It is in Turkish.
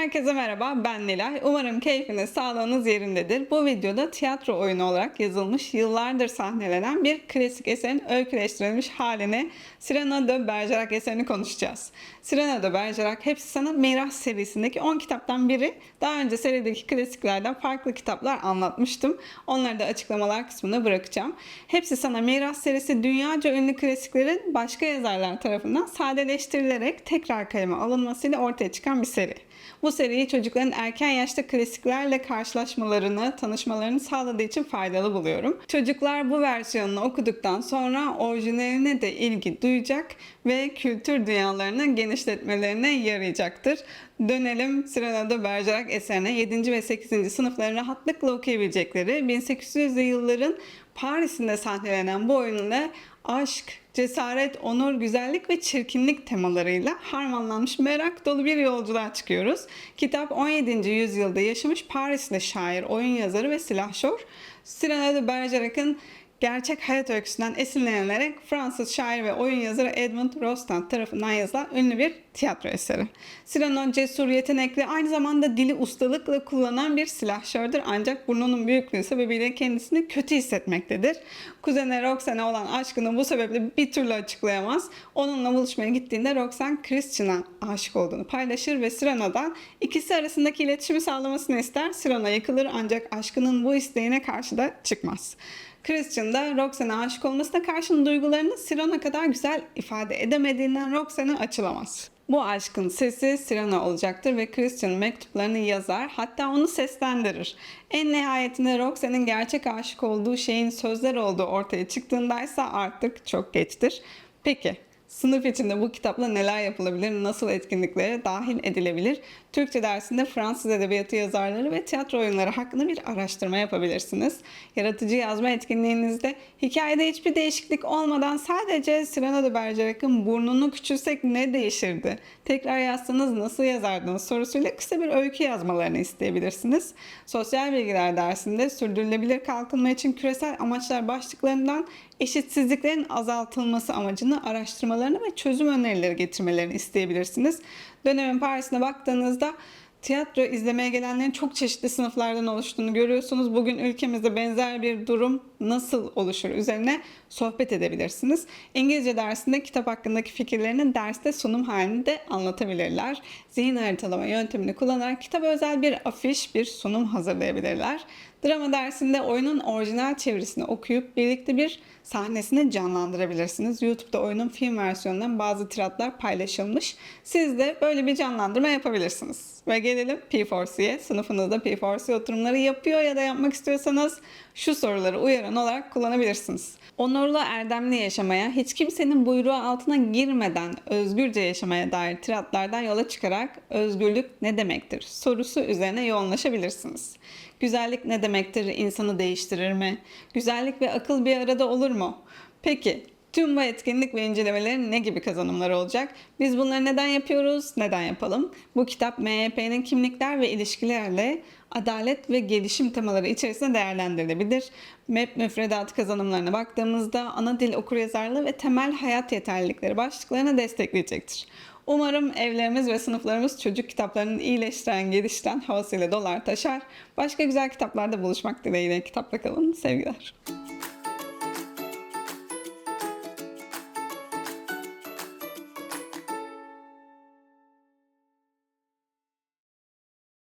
Herkese merhaba, ben Nilay. Umarım keyfiniz, sağlığınız yerindedir. Bu videoda tiyatro oyunu olarak yazılmış, yıllardır sahnelenen bir klasik eserin öyküleştirilmiş halini Cyrano de Bergerac eserini konuşacağız. Cyrano de Bergerac Hepsi Sana Miras serisindeki 10 kitaptan biri. Daha önce serideki klasiklerden farklı kitaplar anlatmıştım. Onları da açıklamalar kısmına bırakacağım. Hepsi Sana Miras serisi dünyaca ünlü klasiklerin başka yazarlar tarafından sadeleştirilerek tekrar kaleme alınmasıyla ortaya çıkan bir seri. Bu seriyi çocukların erken yaşta klasiklerle karşılaşmalarını, tanışmalarını sağladığı için faydalı buluyorum. Çocuklar bu versiyonunu okuduktan sonra orijinaline de ilgi duyacak ve kültür dünyalarını genişletmelerine yarayacaktır. Dönelim Cyrano de Bergerac eserine 7. ve 8. sınıfların rahatlıkla okuyabilecekleri 1800'lü yılların Paris'inde sahnelenen bu oyunla aşk, cesaret, onur, güzellik ve çirkinlik temalarıyla harmanlanmış merak dolu bir yolculuğa çıkıyoruz. Kitap 17. yüzyılda yaşamış Parisli şair, oyun yazarı ve silahşor Cyrano de Bergerac'ın gerçek hayat öyküsünden esinlenerek Fransız şair ve oyun yazarı Edmund Rostand tarafından yazılan ünlü bir tiyatro eseri. Cyrano cesur, yetenekli, aynı zamanda dili ustalıkla kullanan bir silahşördür ancak burnunun büyüklüğü sebebiyle kendisini kötü hissetmektedir. Kuzene Roxanne'e olan aşkını bu sebeple bir türlü açıklayamaz. Onunla buluşmaya gittiğinde Roxanne Christian'a aşık olduğunu paylaşır ve Cyrano'dan ikisi arasındaki iletişimi sağlamasını ister. Cyrano yıkılır ancak aşkının bu isteğine karşı da çıkmaz. Christian da Roxanne'e aşık olmasına karşın duygularını Cyrano kadar güzel ifade edemediğinden Roxanne açılamaz. Bu aşkın sesi Cyrano olacaktır ve Christian mektuplarını yazar hatta onu seslendirir. En nihayetinde Roxanne'in gerçek aşık olduğu şeyin sözler olduğu ortaya çıktığındaysa artık çok geçtir. Peki Sınıf içinde bu kitapla neler yapılabilir, nasıl etkinliklere dahil edilebilir? Türkçe dersinde Fransız edebiyatı yazarları ve tiyatro oyunları hakkında bir araştırma yapabilirsiniz. Yaratıcı yazma etkinliğinizde hikayede hiçbir değişiklik olmadan sadece Cyrano de Bergerac'ın burnunu küçülsek ne değişirdi? Tekrar yazsanız nasıl yazardınız sorusuyla kısa bir öykü yazmalarını isteyebilirsiniz. Sosyal bilgiler dersinde sürdürülebilir kalkınma için küresel amaçlar başlıklarından eşitsizliklerin azaltılması amacını araştırmalarını ve çözüm önerileri getirmelerini isteyebilirsiniz. Dönemin Paris'ine baktığınızda tiyatro izlemeye gelenlerin çok çeşitli sınıflardan oluştuğunu görüyorsunuz. Bugün ülkemizde benzer bir durum nasıl oluşur üzerine sohbet edebilirsiniz. İngilizce dersinde kitap hakkındaki fikirlerini derste sunum halinde anlatabilirler. Zihin haritalama yöntemini kullanarak kitaba özel bir afiş, bir sunum hazırlayabilirler. Drama dersinde oyunun orijinal çevirisini okuyup birlikte bir sahnesini canlandırabilirsiniz. YouTube'da oyunun film versiyonundan bazı tiratlar paylaşılmış. Siz de böyle bir canlandırma yapabilirsiniz. Ve gelelim P4C'ye. Sınıfınızda P4C oturumları yapıyor ya da yapmak istiyorsanız şu soruları uyaran olarak kullanabilirsiniz. Onurlu erdemli yaşamaya, hiç kimsenin buyruğu altına girmeden özgürce yaşamaya dair tiratlardan yola çıkarak özgürlük ne demektir sorusu üzerine yoğunlaşabilirsiniz. Güzellik ne demektir? İnsanı değiştirir mi? Güzellik ve akıl bir arada olur mu? Peki Tüm bu etkinlik ve incelemelerin ne gibi kazanımları olacak? Biz bunları neden yapıyoruz? Neden yapalım? Bu kitap MHP'nin kimlikler ve ilişkilerle adalet ve gelişim temaları içerisinde değerlendirilebilir. MEP müfredat kazanımlarına baktığımızda ana dil okuryazarlığı ve temel hayat yeterlilikleri başlıklarını destekleyecektir. Umarım evlerimiz ve sınıflarımız çocuk kitaplarının iyileştiren, geliştiren havasıyla dolar taşar. Başka güzel kitaplarda buluşmak dileğiyle kitapla kalın. Sevgiler.